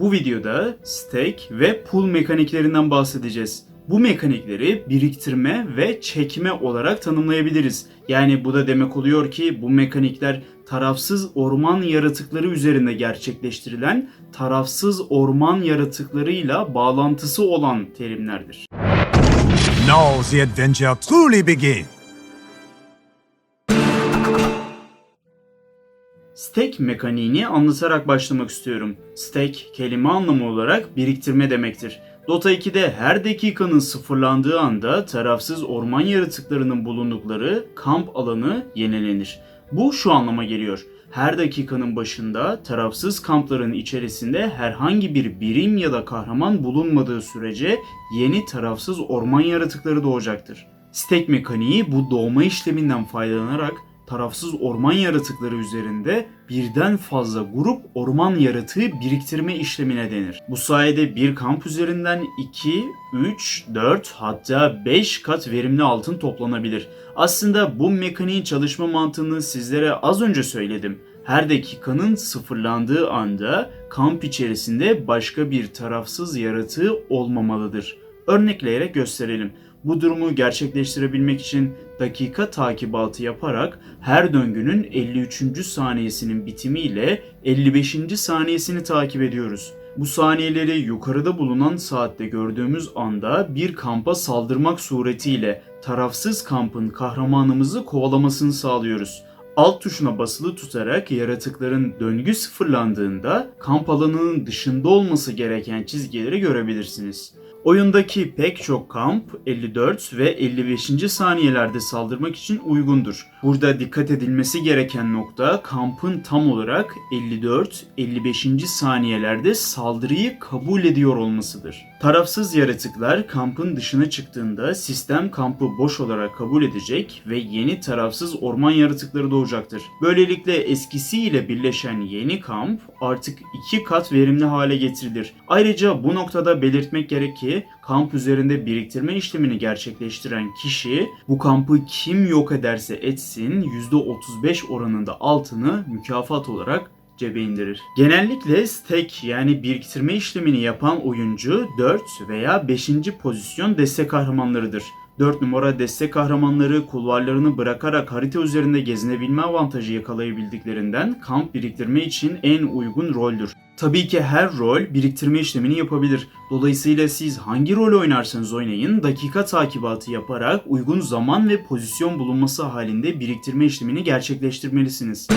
Bu videoda stack ve pull mekaniklerinden bahsedeceğiz. Bu mekanikleri biriktirme ve çekme olarak tanımlayabiliriz. Yani bu da demek oluyor ki bu mekanikler tarafsız orman yaratıkları üzerinde gerçekleştirilen tarafsız orman yaratıklarıyla bağlantısı olan terimlerdir. Now the adventure truly begins. Stack mekaniğini anlatarak başlamak istiyorum. Stack kelime anlamı olarak biriktirme demektir. Dota 2'de her dakikanın sıfırlandığı anda tarafsız orman yaratıklarının bulundukları kamp alanı yenilenir. Bu şu anlama geliyor. Her dakikanın başında tarafsız kampların içerisinde herhangi bir birim ya da kahraman bulunmadığı sürece yeni tarafsız orman yaratıkları doğacaktır. Stack mekaniği bu doğma işleminden faydalanarak tarafsız orman yaratıkları üzerinde birden fazla grup orman yaratığı biriktirme işlemine denir. Bu sayede bir kamp üzerinden 2, 3, 4 hatta 5 kat verimli altın toplanabilir. Aslında bu mekaniğin çalışma mantığını sizlere az önce söyledim. Her dakikanın sıfırlandığı anda kamp içerisinde başka bir tarafsız yaratığı olmamalıdır. Örnekleyerek gösterelim. Bu durumu gerçekleştirebilmek için dakika takibatı yaparak her döngünün 53. saniyesinin bitimiyle 55. saniyesini takip ediyoruz. Bu saniyeleri yukarıda bulunan saatte gördüğümüz anda bir kampa saldırmak suretiyle tarafsız kampın kahramanımızı kovalamasını sağlıyoruz. Alt tuşuna basılı tutarak yaratıkların döngü sıfırlandığında kamp alanının dışında olması gereken çizgileri görebilirsiniz. Oyundaki pek çok kamp 54 ve 55. saniyelerde saldırmak için uygundur. Burada dikkat edilmesi gereken nokta kampın tam olarak 54-55. saniyelerde saldırıyı kabul ediyor olmasıdır. Tarafsız yaratıklar kampın dışına çıktığında sistem kampı boş olarak kabul edecek ve yeni tarafsız orman yaratıkları doğacaktır. Böylelikle eskisiyle birleşen yeni kamp artık iki kat verimli hale getirilir. Ayrıca bu noktada belirtmek gerek ki kamp üzerinde biriktirme işlemini gerçekleştiren kişi bu kampı kim yok ederse etsin %35 oranında altını mükafat olarak cebe indirir. Genellikle stack yani biriktirme işlemini yapan oyuncu 4 veya 5. pozisyon destek kahramanlarıdır. 4 numara destek kahramanları kulvarlarını bırakarak harita üzerinde gezinebilme avantajı yakalayabildiklerinden kamp biriktirme için en uygun roldür. Tabii ki her rol biriktirme işlemini yapabilir. Dolayısıyla siz hangi rol oynarsanız oynayın dakika takibatı yaparak uygun zaman ve pozisyon bulunması halinde biriktirme işlemini gerçekleştirmelisiniz.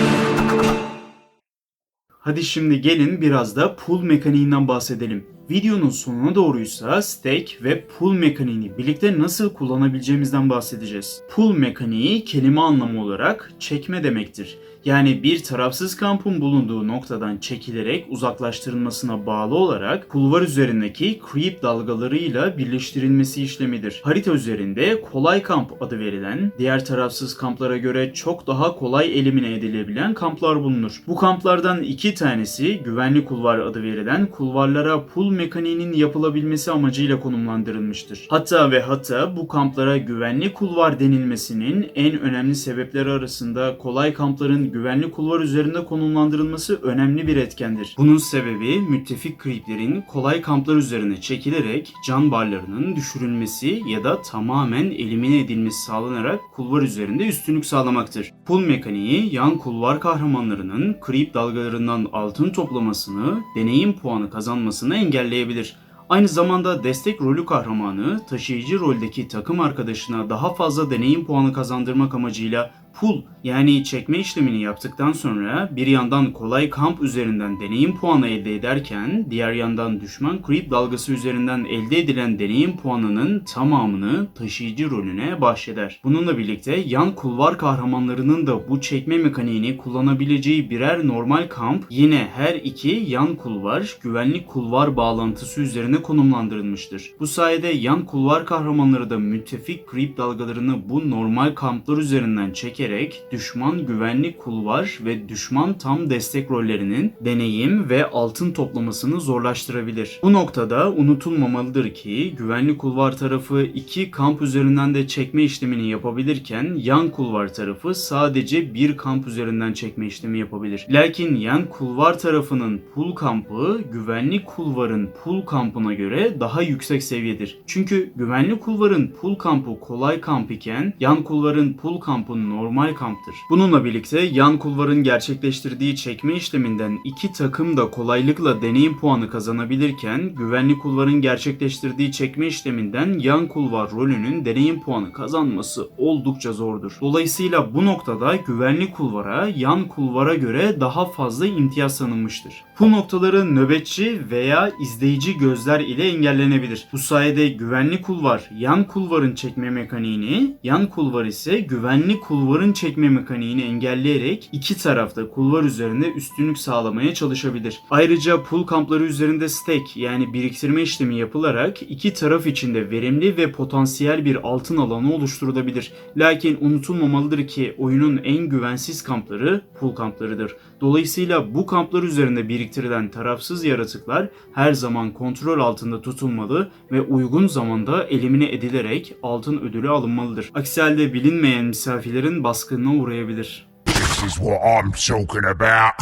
Hadi şimdi gelin biraz da pull mekaniğinden bahsedelim. Videonun sonuna doğruysa stack ve pull mekaniğini birlikte nasıl kullanabileceğimizden bahsedeceğiz. Pull mekaniği kelime anlamı olarak çekme demektir. Yani bir tarafsız kampın bulunduğu noktadan çekilerek uzaklaştırılmasına bağlı olarak kulvar üzerindeki creep dalgalarıyla birleştirilmesi işlemidir. Harita üzerinde kolay kamp adı verilen, diğer tarafsız kamplara göre çok daha kolay elimine edilebilen kamplar bulunur. Bu kamplardan iki tanesi güvenli kulvar adı verilen kulvarlara pull mekaniğinin yapılabilmesi amacıyla konumlandırılmıştır. Hatta ve hatta bu kamplara güvenli kulvar denilmesinin en önemli sebepleri arasında kolay kampların güvenli kulvar üzerinde konumlandırılması önemli bir etkendir. Bunun sebebi müttefik creeplerin kolay kamplar üzerine çekilerek can barlarının düşürülmesi ya da tamamen elimine edilmesi sağlanarak kulvar üzerinde üstünlük sağlamaktır. Pull mekaniği yan kulvar kahramanlarının creep dalgalarından altın toplamasını, deneyim puanı kazanmasını engelleyebilir. Aynı zamanda destek rolü kahramanı taşıyıcı roldeki takım arkadaşına daha fazla deneyim puanı kazandırmak amacıyla pull yani çekme işlemini yaptıktan sonra bir yandan kolay kamp üzerinden deneyim puanı elde ederken diğer yandan düşman creep dalgası üzerinden elde edilen deneyim puanının tamamını taşıyıcı rolüne bahşeder. Bununla birlikte yan kulvar kahramanlarının da bu çekme mekaniğini kullanabileceği birer normal kamp yine her iki yan kulvar güvenlik kulvar bağlantısı üzerine konumlandırılmıştır. Bu sayede yan kulvar kahramanları da müttefik creep dalgalarını bu normal kamplar üzerinden çekerek çekerek düşman güvenlik kulvar ve düşman tam destek rollerinin deneyim ve altın toplamasını zorlaştırabilir. Bu noktada unutulmamalıdır ki güvenlik kulvar tarafı iki kamp üzerinden de çekme işlemini yapabilirken yan kulvar tarafı sadece bir kamp üzerinden çekme işlemi yapabilir. Lakin yan kulvar tarafının pull kampı güvenlik kulvarın pull kampına göre daha yüksek seviyedir. Çünkü güvenlik kulvarın pull kampı kolay kamp iken yan kulvarın pull kampı normal kamptır. Bununla birlikte yan kulvarın gerçekleştirdiği çekme işleminden iki takım da kolaylıkla deneyim puanı kazanabilirken güvenlik kulvarın gerçekleştirdiği çekme işleminden yan kulvar rolünün deneyim puanı kazanması oldukça zordur. Dolayısıyla bu noktada güvenlik kulvara yan kulvara göre daha fazla imtiyaz tanınmıştır. Bu noktaları nöbetçi veya izleyici gözler ile engellenebilir. Bu sayede güvenlik kulvar yan kulvarın çekme mekaniğini, yan kulvar ise güvenlik kulvarın çekme mekaniğini engelleyerek iki tarafta kulvar üzerinde üstünlük sağlamaya çalışabilir. Ayrıca pull kampları üzerinde stack yani biriktirme işlemi yapılarak iki taraf içinde verimli ve potansiyel bir altın alanı oluşturulabilir. Lakin unutulmamalıdır ki oyunun en güvensiz kampları pull kamplarıdır. Dolayısıyla bu kamplar üzerinde biriktirilen tarafsız yaratıklar her zaman kontrol altında tutulmalı ve uygun zamanda elimine edilerek altın ödülü alınmalıdır. Aksi halde bilinmeyen misafirlerin baskınına uğrayabilir. This is what I'm talking about.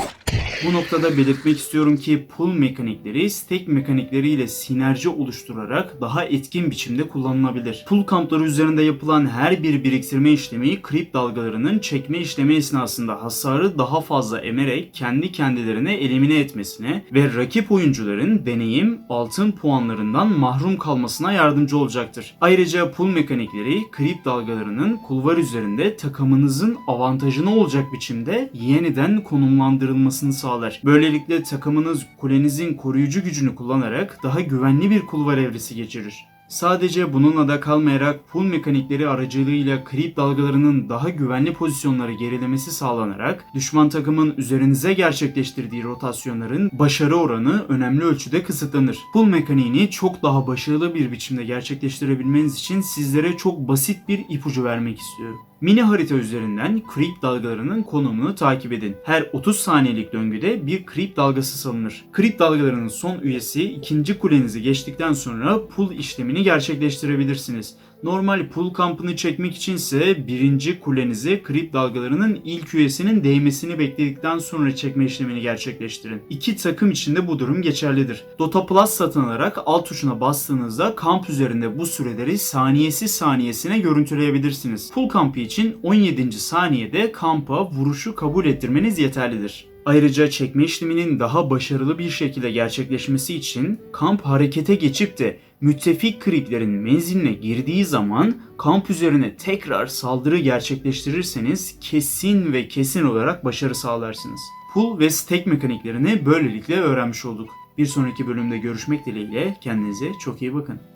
Bu noktada belirtmek istiyorum ki pull mekanikleri stack mekanikleriyle sinerji oluşturarak daha etkin biçimde kullanılabilir. Pull kampları üzerinde yapılan her bir biriktirme işlemi creep dalgalarının çekme işlemi esnasında hasarı daha fazla emerek kendi kendilerine elimine etmesine ve rakip oyuncuların deneyim altın puanlarından mahrum kalmasına yardımcı olacaktır. Ayrıca pull mekanikleri creep dalgalarının kulvar üzerinde takımınızın avantajına olacak biçimde yeniden konumlandırılmasını sağlar. Böylelikle takımınız kulenizin koruyucu gücünü kullanarak daha güvenli bir kulvar evresi geçirir. Sadece bununla da kalmayarak pull mekanikleri aracılığıyla creep dalgalarının daha güvenli pozisyonlara gerilemesi sağlanarak düşman takımın üzerinize gerçekleştirdiği rotasyonların başarı oranı önemli ölçüde kısıtlanır. Pull mekaniğini çok daha başarılı bir biçimde gerçekleştirebilmeniz için sizlere çok basit bir ipucu vermek istiyorum. Mini harita üzerinden creep dalgalarının konumunu takip edin. Her 30 saniyelik döngüde bir creep dalgası salınır. Creep dalgalarının son üyesi ikinci kulenizi geçtikten sonra pull işlemini gerçekleştirebilirsiniz. Normal pull kampını çekmek içinse birinci kulenize creep dalgalarının ilk üyesinin değmesini bekledikten sonra çekme işlemini gerçekleştirin. İki takım için de bu durum geçerlidir. Dota Plus satın alarak alt tuşuna bastığınızda kamp üzerinde bu süreleri saniyesi saniyesine görüntüleyebilirsiniz. Pull kampı için 17. saniyede kampa vuruşu kabul ettirmeniz yeterlidir. Ayrıca çekme işleminin daha başarılı bir şekilde gerçekleşmesi için kamp harekete geçip de müttefik kriplerin menziline girdiği zaman kamp üzerine tekrar saldırı gerçekleştirirseniz kesin ve kesin olarak başarı sağlarsınız. Pull ve stack mekaniklerini böylelikle öğrenmiş olduk. Bir sonraki bölümde görüşmek dileğiyle kendinize çok iyi bakın.